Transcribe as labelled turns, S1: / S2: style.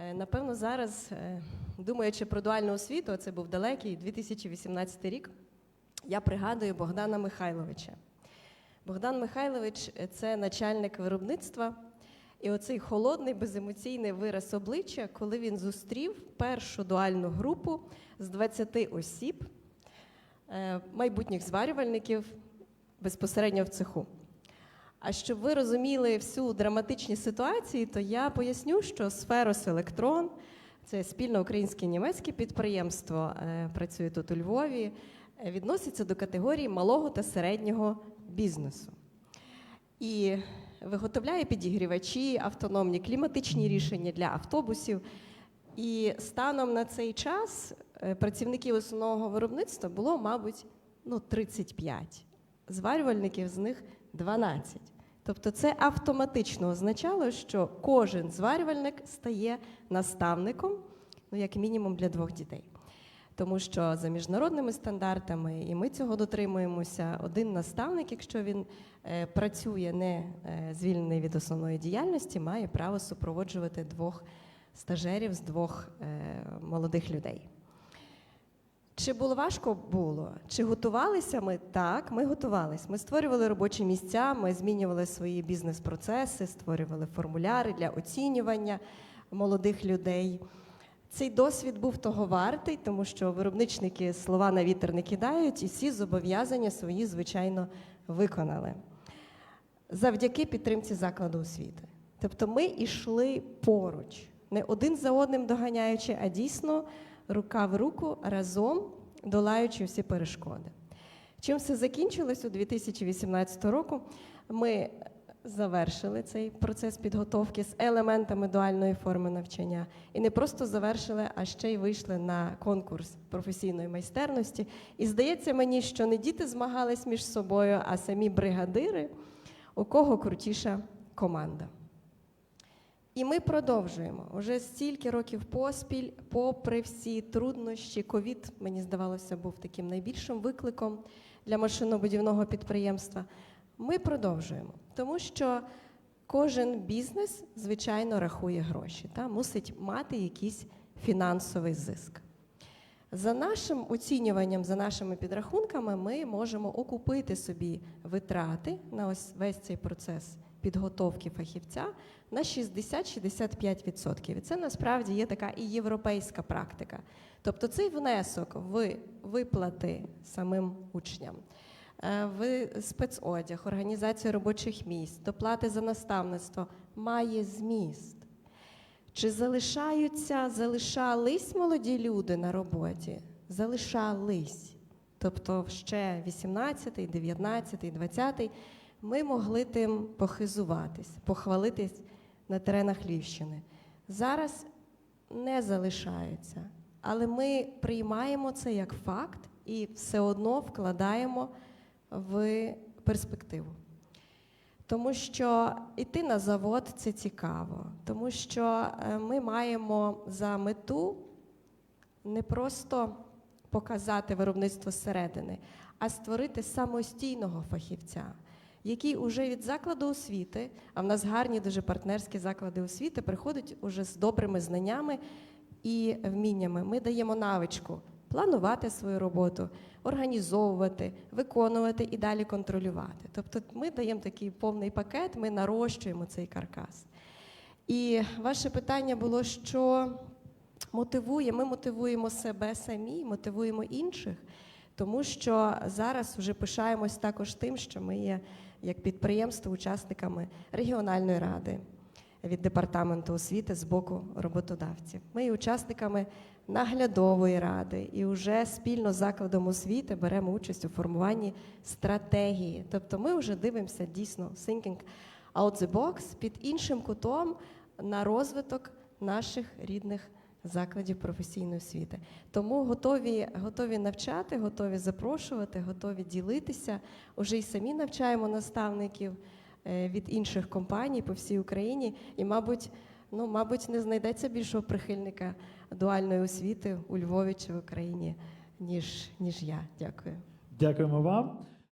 S1: Е, Напевно, зараз, е, думаючи про дуальну освіту, це був далекий 2018 рік, я пригадую Богдана Михайловича. Богдан Михайлович е, це начальник виробництва. І оцей холодний, беземоційний вираз обличчя, коли він зустрів першу дуальну групу з 20 осіб, майбутніх зварювальників безпосередньо в цеху. А щоб ви розуміли всю драматичні ситуації, то я поясню, що Сферос Електрон це спільно українське німецьке підприємство, е, працює тут у Львові, е, відноситься до категорії малого та середнього бізнесу. І виготовляє підігрівачі, автономні кліматичні рішення для автобусів. І станом на цей час е, працівників основного виробництва було, мабуть, ну, 35. Зварювальників з них 12. Тобто це автоматично означало, що кожен зварювальник стає наставником, ну, як мінімум, для двох дітей. Тому що за міжнародними стандартами, і ми цього дотримуємося, один наставник, якщо він е, працює не е, звільнений від основної діяльності, має право супроводжувати двох стажерів з двох е, молодих людей. Чи було важко? Було. Чи готувалися ми? Так, ми готувалися. Ми створювали робочі місця, ми змінювали свої бізнес-процеси, створювали формуляри для оцінювання молодих людей. Цей досвід був того вартий, тому що виробничники слова на вітер не кидають, і всі зобов'язання свої, звичайно, виконали завдяки підтримці закладу освіти. Тобто ми йшли поруч, не один за одним доганяючи, а дійсно рука в руку разом долаючи всі перешкоди. Чим все закінчилось у 2018 року? Ми завершили цей процес підготовки з елементами дуальної форми навчання. І не просто завершили, а ще й вийшли на конкурс професійної майстерності. І здається мені, що не діти змагались між собою, а самі бригадири, у кого крутіша команда. І ми продовжуємо уже стільки років поспіль, попри всі труднощі. Ковід, мені здавалося, був таким найбільшим викликом для машинобудівного підприємства. Ми продовжуємо, тому що кожен бізнес, звичайно, рахує гроші, та мусить мати якийсь фінансовий зиск. За нашим оцінюванням, за нашими підрахунками, ми можемо окупити собі витрати на ось весь цей процес підготовки фахівця на 60-65%. І це насправді є така і європейська практика. Тобто цей внесок в виплати самим учням, е, в спецодяг, організацію робочих місць, доплати за наставництво має зміст. Чи залишаються, залишались молоді люди на роботі? Залишались. Тобто ще 18, 19, 20 ми могли тим похизуватись, похвалитись на теренах Львівщини. Зараз не залишаються, але ми приймаємо це як факт і все одно вкладаємо в перспективу. Тому що йти на завод це цікаво, тому що е, ми маємо за мету не просто показати виробництво зсередини, а створити самостійного фахівця, який уже від закладу освіти, а в нас гарні дуже партнерські заклади освіти, приходить уже з добрими знаннями і вміннями. Ми даємо навичку планувати свою роботу, організовувати, виконувати і далі контролювати. Тобто ми даємо такий повний пакет, ми нарощуємо цей каркас. І ваше питання було, що мотивує, ми мотивуємо себе самі, мотивуємо інших, тому що зараз вже пишаємось також тим, що ми є як підприємство учасниками регіональної ради від департаменту освіти з боку роботодавців. Ми є учасниками наглядової ради і вже спільно з закладом освіти беремо участь у формуванні стратегії. Тобто ми вже дивимося дійсно thinking out the box під іншим кутом на розвиток наших рідних закладів професійної освіти. Тому готові, готові навчати, готові запрошувати, готові ділитися. Уже й самі навчаємо наставників е, від інших компаній по всій Україні. І, мабуть, ну, мабуть, не знайдеться більшого прихильника дуальної освіти у Львові чи в Україні, ніж, ніж я. Дякую.
S2: Дякуємо вам.